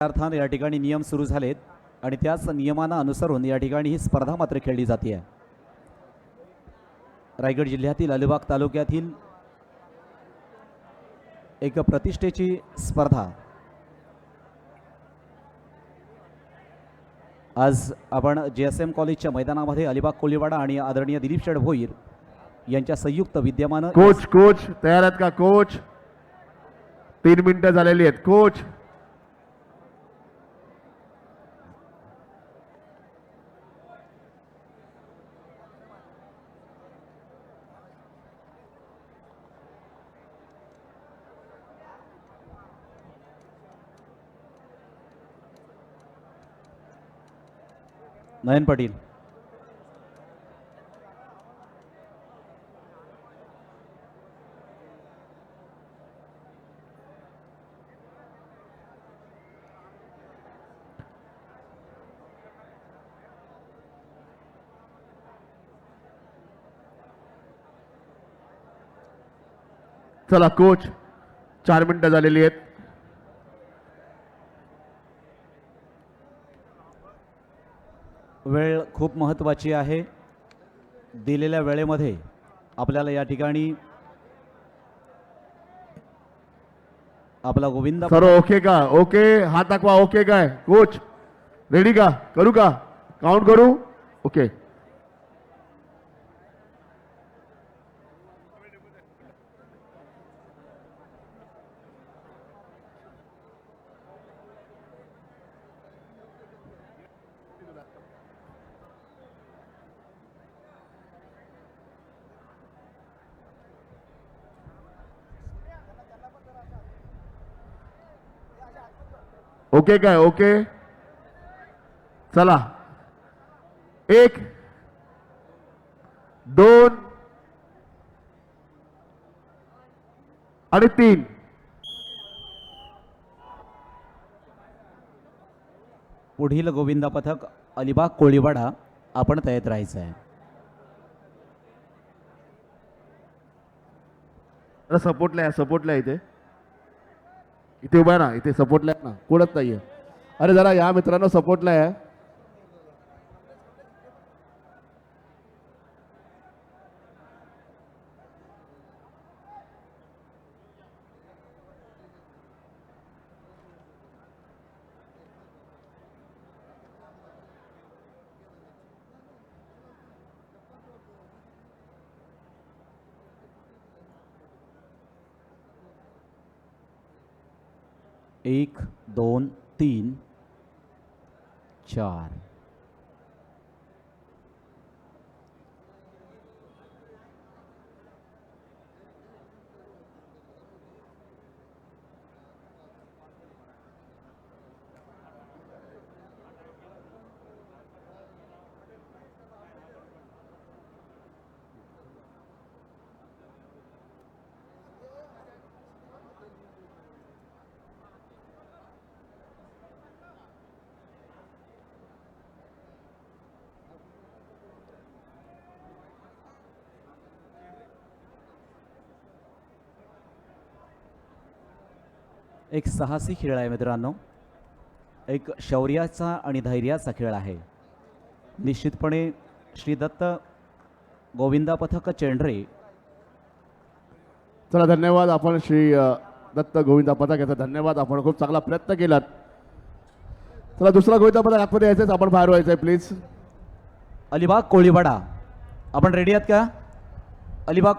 अर्थानं या ठिकाणी नियम सुरू झालेत आणि त्याच नियमांना अनुसरून या ठिकाणी ही स्पर्धा मात्र खेळली जाते. रायगड जिल्ह्यातील अलिबाग तालुक्यातील एक प्रतिष्ठेची स्पर्धा. आज आपण जे एस एम कॉलेजच्या मैदानामध्ये अलिबाग कोलीवाडा आणि आदरणीय दिलीप शेड भोईर यांच्या संयुक्त विद्यमानं कोच कोच तयार आहेत का? कोच? तीन मिनिटं झालेली आहेत. कोच नयन पाटील। चला कोच चार मिनिटं आहेत. वेळ खूप महत्त्वाची आहे. दिलेल्या वेळेमध्ये आपल्याला या ठिकाणी आपला गोविंद सर ओके का? ओके हात दाखवा ओके काय? कोच रेडी का? करू का? काउंट करू? ओके ओके काय ओके? चला. एक दोन आणि तीन. पुढील गोविंद पथक अलिबाग कोळीवाडा आपण तयात राहायचं आहे. सपोर्टला आहे सपोर्टला इथे. इथे उभा आहे ना इथे सपोर्टला आहे ना. कोणच नाहीये. अरे जरा या मित्रांनो सपोर्टला आहे. एक दोन तीन चार. एक साहसी खेळ आहे मित्रांनो. एक शौर्याचा आणि धैर्याचा खेळ आहे. निश्चितपणे श्री दत्त गोविंदा पथक चेंडरे चला धन्यवाद आपण श्री दत्त गोविंदा पथक याचा धन्यवाद. आपण खूप चांगला प्रयत्न केलात. चला दुसरा गोविंदा पथक आतमध्ये यायचंच आपण बाहेर व्हायचंय प्लीज अलिबाग कोळीवाडा. आपण रेडी आहात का? अलिबाग